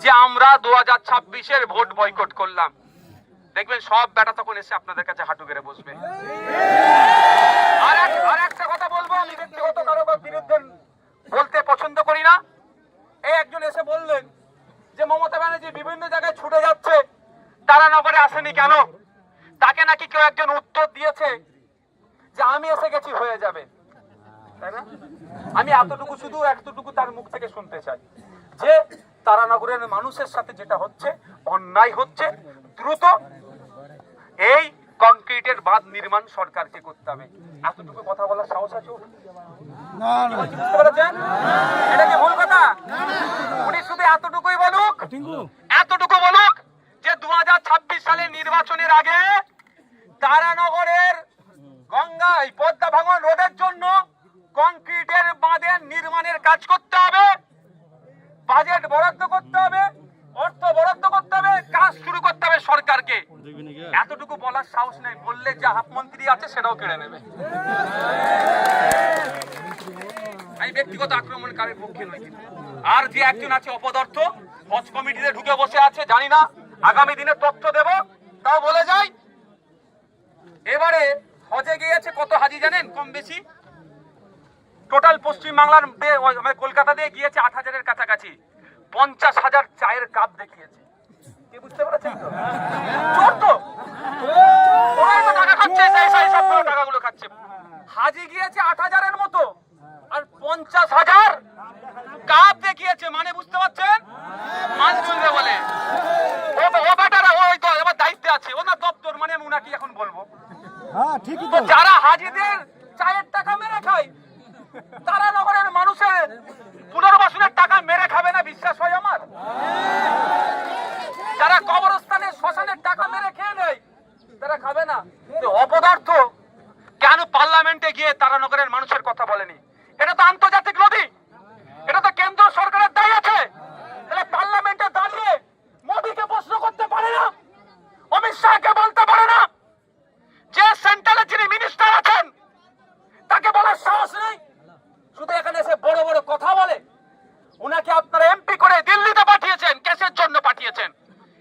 যে আমরা দু হাজার ছাব্বিশের ভোট বয়কট করলাম। দেখবেন সব বেটা তখন এসে আপনাদের কাছে হাঁটু গেড়ে বসবে। আর এক- আর একটা কথা বলব, আমি ব্যক্তিগত কারও বিরুদ্ধে বলতে পছন্দ করি না। এই একজন এসে বললেন যে, মমতা ব্যানার্জি বিভিন্ন জায়গায় ছুটে যাচ্ছে তারানগরে আসেনি কেন? তাকে নাকি কেউ একজন উত্তর দিয়েছে যে, আমি এসে গেছি, হয়ে যাবে। তাই না? আমি এতটুকু শুধু, এতটুকু তার মুখ থেকে শুনতে চাই। যে তারানগরের মানুষের সাথে যেটা হচ্ছে অন্যায় হচ্ছে দ্রুত এই কংক্রিটের বাঁধ নির্মাণ সরকারকে করতে হবে। এতটুকু কথা বলার সাহস আছে ওর? কি বলছি বুঝতে পেরেছেন? এটা কি ভুল কথা? উনি শুধু এতটুকুই বলুক এতটুকু বলুক যে সালে নির্বাচনের আগে তারানগরের পদ্মা ভাঙন রোডের জন্য কংক্রিটের বাঁধের নির্মাণের কাজ করতে হবে। বাজেট বরাদ্দ করতে হবে, অর্থ বরাদ্দ করতে হবে, কাজ শুরু করতে হবে সরকারকে। এতটুকু বলার সাহস নেই, বললে যে হাফ মন্ত্রী আছে সেটাও কেড়ে নেবে। আমি ব্যক্তিগত আক্রমণকারীর পক্ষে নই আর যে একজন আছে অপদার্থ, হজ কমিটিতে ঢুকে বসে আছে, জানি না, আগামী দিনে তথ্য দেব, তাও বলে যাই। এবারে হজে গিয়েছে কত হাজি জানেন? কম বেশি টোটাল পশ্চিম বাংলার মানে কলকাতা দিয়ে গিয়েছে আট হাজারের কাছাকাছি। পঞ্চাশ হাজার চায়ের কাপ দেখিয়েছে। বুঝতে পেরেছেন তো? টাকা খাচ্ছে টাকাগুলো খাচ্ছে। হাজি গিয়েছে আট হাজারের মতো। আর পঞ্চাশ হাজার কাপ দেখিয়েছে মানে বুঝতে পারছেন? রে বলে। ও ও বেটারা ওই তো এবার দায়িত্বে আছে। ওনার দপ্তর মানে আমি উনাকে এখন বলব। হ্যাঁ ঠিকই তো যারা হাজিদের চায়ের টাকা মেরে খায় তারা নগরের মানুষের পুনর্বাসনের টাকা মেরে খাবে না, বিশ্বাস হয় আমার? যারা কবরস্থানে শ্মশানের টাকা মেরে খেয়ে নেয়, তারা খাবে না। অপদার্থ কেন পার্লামেন্টে গিয়ে তারা নগরের মানুষের কথা বলেনি? এটা তো আন্তর্জাতিক নদী এটা তো কেন্দ্র সরকারের দায়ী আছে তাহলে পার্লামেন্টে দাঁড়িয়ে মোদীকে প্রশ্ন করতে পারে না অমিত শাহকে বলতে পারে না যে সেন্ট্রালে যিনি মিনিস্টার আছেন তাকে বলার সাহস নেই শুধু এখানে এসে বড় বড় কথা বলে উনাকে আপনারা এমপি করে দিল্লিতে পাঠিয়েছেন কেসের জন্য পাঠিয়েছেন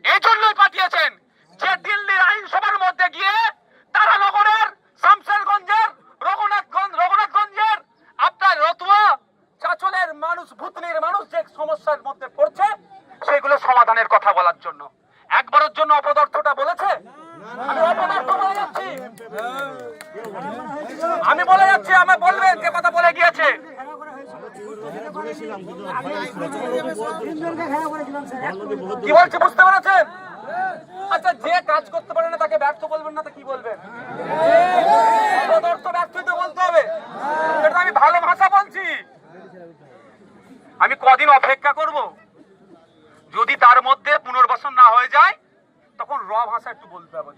এই জন্যই পাঠিয়েছেন যে দিল্লির আইনসভার মধ্যে গিয়ে তারা নগরের শামশেরগঞ্জের রঘুনাথগঞ্জ রঘুনাথগঞ্জের আপনার রতুয়া চাচলের মানুষ ভূতনির মানুষ যে সমস্যার মধ্যে পড়ছে সেগুলো সমাধানের কথা বলার জন্য। একবারের জন্য অপদার্থটা বলেছে? আমি বলে যাচ্ছি আমি বলবেন যে কথা বলে গিয়েছে। কি বলছে, বুঝতে পেরেছেন? আচ্ছা যে কাজ করতে পারে না তাকে ব্যর্থ বলবেন না তো কি বলবেন? তো বলতে হবে। এটা আমি ভালো ভাষা বলছি। আমি কদিন অপেক্ষা করব? যদি তার মধ্যে পুনর্বাসন না হয়ে যায় তখন র ভাষা একটু বলতে হবে।